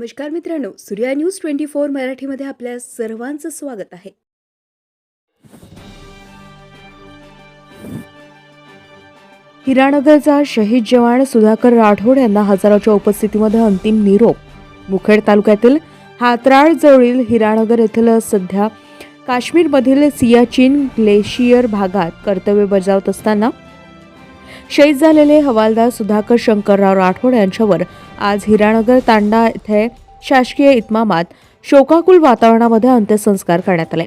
नमस्कार मित्रांनो Surya news twenty four मराठीमध्ये आपल्या सर्वांचं स्वागत आहे. हिरानगरचा शहीद जवान सुधाकर राठोड यांना हजारोच्या उपस्थितीमध्ये अंतिम निरोप. मुखेड तालुक्यातील हातराळ जवळील हिरानगर येथील सध्या काश्मीरमधील सियाचीन ग्लेशियर भागात कर्तव्य बजावत असताना शहीद झालेले हवालदार सुधाकर शंकरराव राठोड यांच्यावर आज हिरानगर तांडा येथे शासकीय इतमामात शोकाकुल वातावरणामध्ये अंत्यसंस्कार करण्यात आले.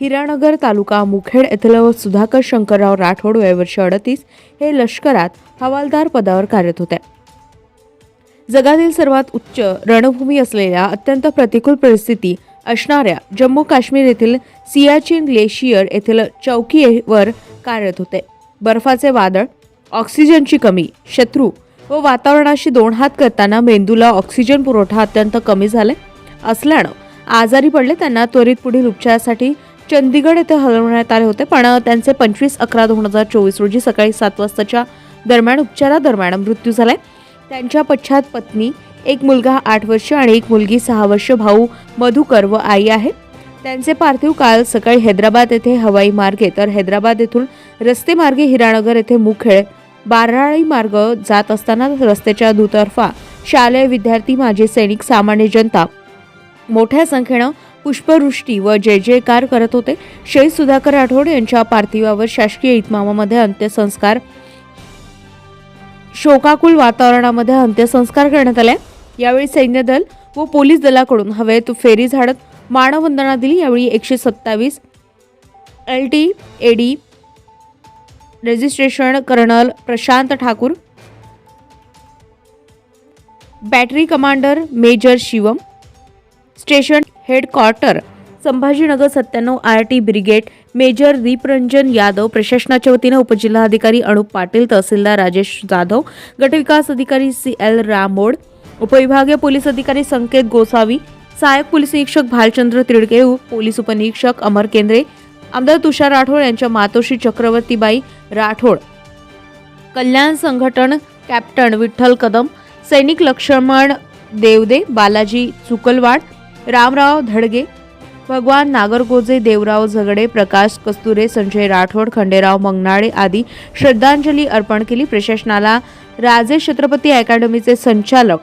हिरानगर तालुका मुखेड येथील सुधाकर शंकरराव राठोड वयवर्ष अडतीस हे लष्करात हवालदार पदावर कार्यरत होते. जगातील सर्वात उच्च रणभूमी असलेल्या अत्यंत प्रतिकूल परिस्थिती असणाऱ्या जम्मू काश्मीर येथील सियाचिन ग्लेशियर येथील चौकीवर कार्यरत होते. बर्फाचे वादळ ऑक्सिजनची कमी शत्रू व वातावरणाशी दोन हात करताना मेंदूला ऑक्सिजन पुरवठा अत्यंत कमी झाले असल्यानं आजारी पडले त्यांना त्वरित पुढील उपचारासाठी चंदीगड येथे हलवण्यात आले होते पण त्यांचे पंचवीस अकरा दोन हजार चोवीस रोजी सकाळी सात वाजताच्या दरम्यान उपचारादरम्यान मृत्यू झालाय. त्यांच्या पश्चात पत्नी एक मुलगा आठ वर्ष आणि एक मुलगी सहा वर्ष भाऊ मधुकर व आई आहे. त्यांचे पार्थिव काल सकाळी हैदराबाद येथे हवाई मार्गे तर हैदराबाद येथून रस्ते मार्गे हिरानगर येथे मुखेड बाराळी मार्ग जात असताना रस्त्याच्या दुतर्फा शालेय विद्यार्थी माजी सैनिक सामान्य जनता. मोठ्या संख्येनं पुष्पवृष्टी व जय जयकार करत होते. शहीद सुधाकर राठोड यांच्या पार्थिवावर शासकीय इतमामामध्ये अंत्यसंस्कार. शोकाकुल वातावरणामध्ये अंत्यसंस्कार करण्यात आले. यावेळी सैन्य दल व पोलीस दलाकडून हवेत फेरी झाडत मानवंदना दिली. यावेळी एकशे सत्तावीस L T AD registration colonel Prashant Thakur battery commander major Shivam station headquarter Sambhajinagar सत्त्याण्णव R T brigade major Deepranjan Yadav प्रशासनाच्या वतीनं उपजिल्हाधिकारी अनुप पाटील तहसीलदार राजेश जाधव गटविकास अधिकारी सी एल रामोड उपविभागीय पोलीस अधिकारी संकेत गोसावी सहाय्यक पोलीस निरीक्षक भालचंद्र तिडके पोलीस उपनिरीक्षक अमर केंद्रे आमदार तुषार राठोड यांच्या मातोश्री चक्रवर्तीबाई राठोड. कल्याण संघटन कॅप्टन विठ्ठल कदम सैनिक लक्ष्मण देवदे बालाजी चुकलवाड रामराव धडगे भगवान नागरगोजे देवराव झगडे प्रकाश कस्तुरे संजय राठोड खंडेराव मंगनाळे आदी श्रद्धांजली अर्पण केली. प्रशासनाला राजे छत्रपती अकॅडमीचे संचालक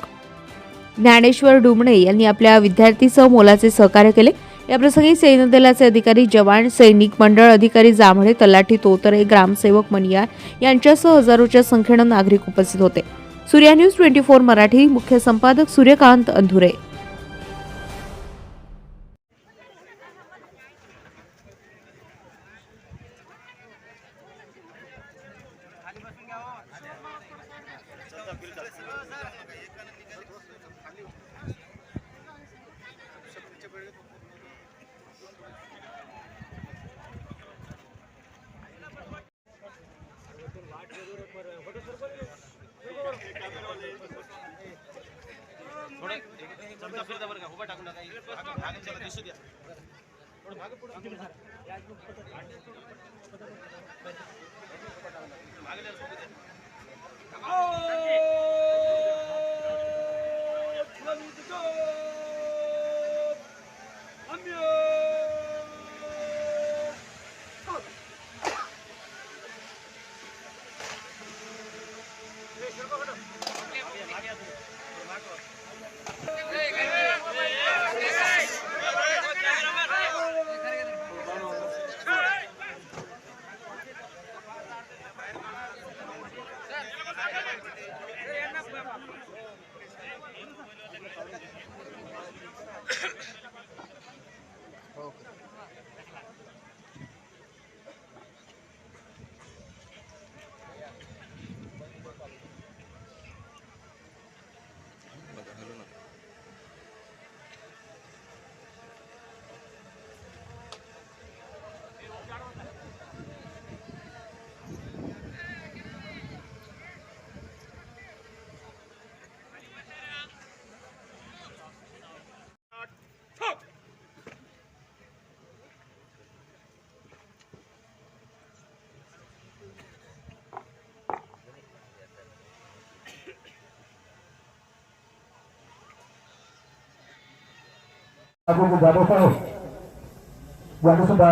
ज्ञानेश्वर डुमणे यांनी आपल्या विद्यार्थीसह मोलाचे सहकार्य केले. याप्रसंगी सैन्यदलाचे अधिकारी जवान सैनिक मंडळ अधिकारी जांभळे तलाठी तोतरे ग्रामसेवक मनियार यांच्यासह हजारोच्या संख्येनं नागरिक उपस्थित होते. Surya news twenty four Marathi मुख्य संपादक सूर्यकांत अंधुरे. 이쪽으로 가라. अजून जाधव साहेब यांनी सुद्धा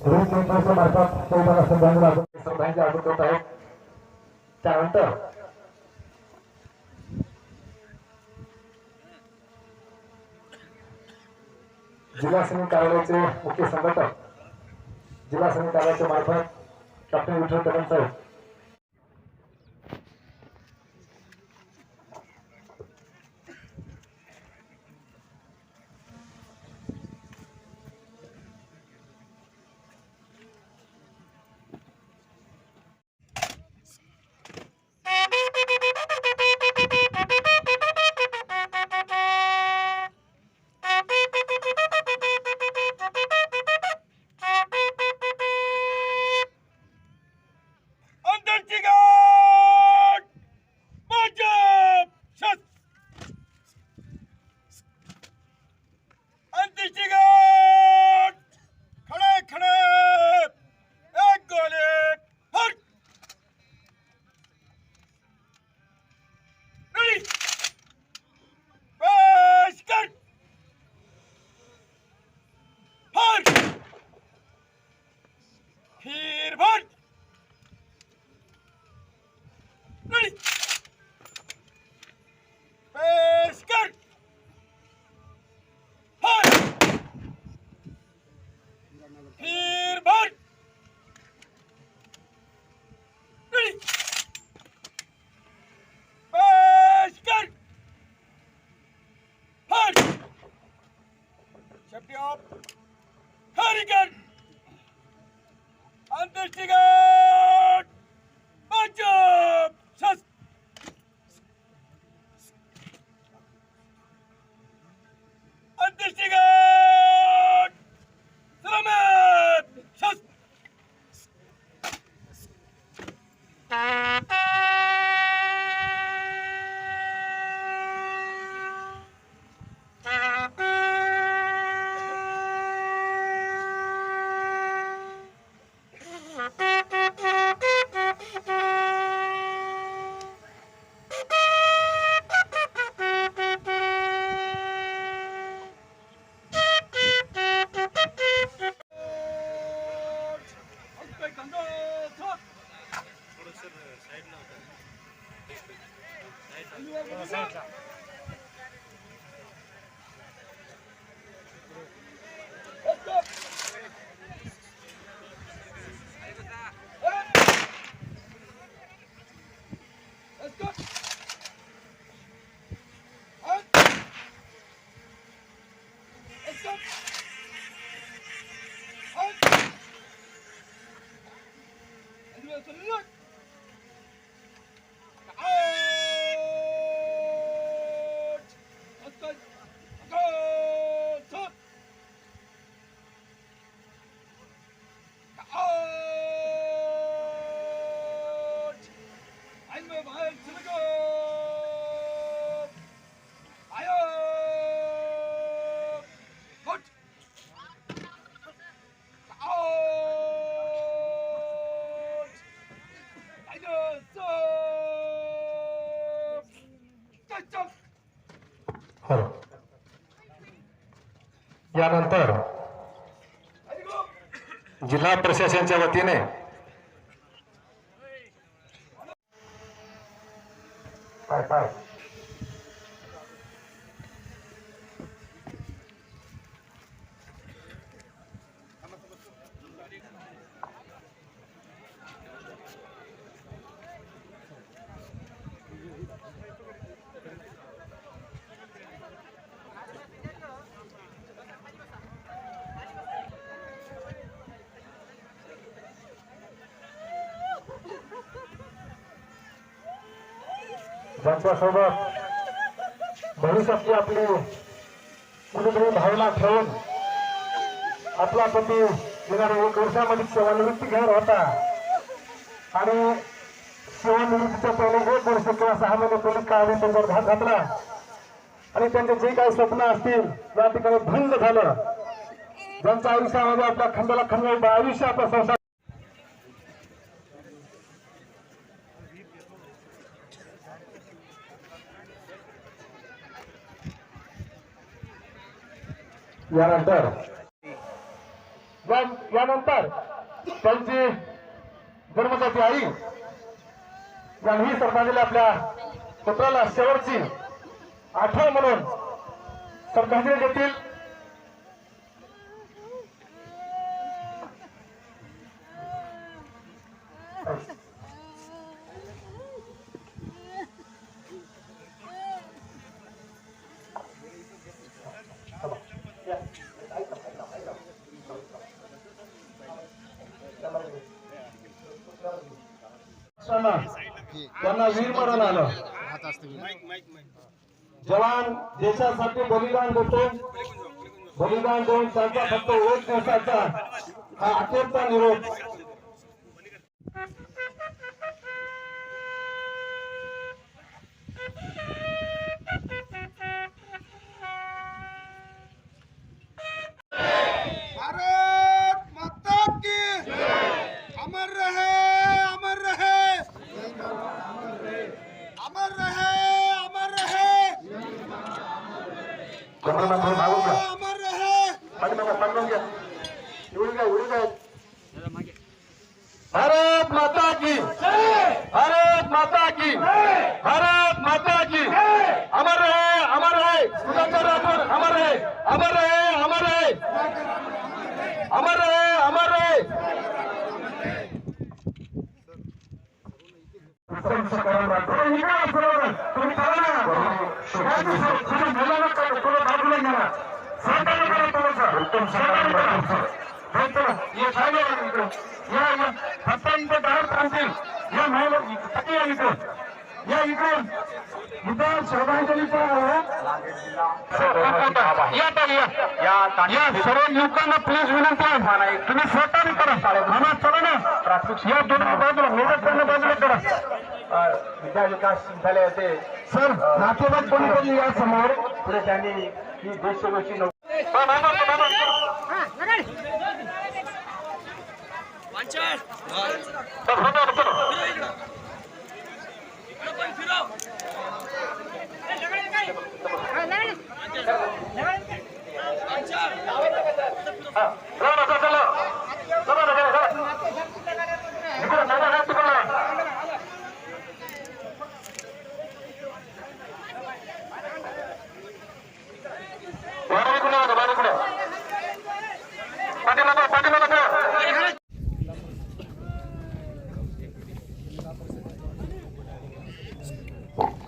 रोहित नेतृत्व मार्फत चौदाला श्रद्धांजली अर्पण श्रद्धांजली अर्पण करत आहेत त्यानंतर जिल्हा सैनिक कार्यालयाचे मुख्य संघटक जिल्हा सैनिक कार्यालयाच्या मार्फत कॅप्टन विठ्ठल कदम साहेब up. यानंतर जिल्हा प्रशासनाच्या वतीने ज्यांच्यासोबत भविष्यातली आपली कुठेतरी भावना ठेवून आपला पती येणाऱ्या एक वर्षामध्ये सेवानिवृत्ती घेणार होता. आणि सेवानिवृत्तीच्या पहिले एक वर्ष किंवा सहा महिने पोलीस काळाने त्यांच्यावर घात घातला. आणि त्यांचे जे काही स्वप्न असतील या ठिकाणी भंग झालं. ज्यांच्या आयुष्यामध्ये आपल्या खंडाला खंड आयुष्य आपला संसार यानंतर यानंतर त्यांची जन्मदाती आई यांनी श्रद्धांजली आपल्या पुत्राला शेवटची आठवण म्हणून श्रद्धांजली देतील. असताना त्यांना वीरमरण आलं. जवान देशासाठी बलिदान देतो. बलिदान देऊन त्यांचा फक्त एक दिवसाचा हा अखेरचा निरोप. Kamu mana perlu tahu tak? या इकडून इथं श्रद्धांजलीचा या सर्व युवकांना प्लीज विनंती आहे तुम्ही स्वतः करा आम्हा चला ना या दोन बाजूला मदत करणं बाजूला करा विद्या विकास झाले होते सर नातेवाईक कोणी या समोर पुढे त्यांनी ही देशसेवेची नोकरी Ah, no, no, no, no.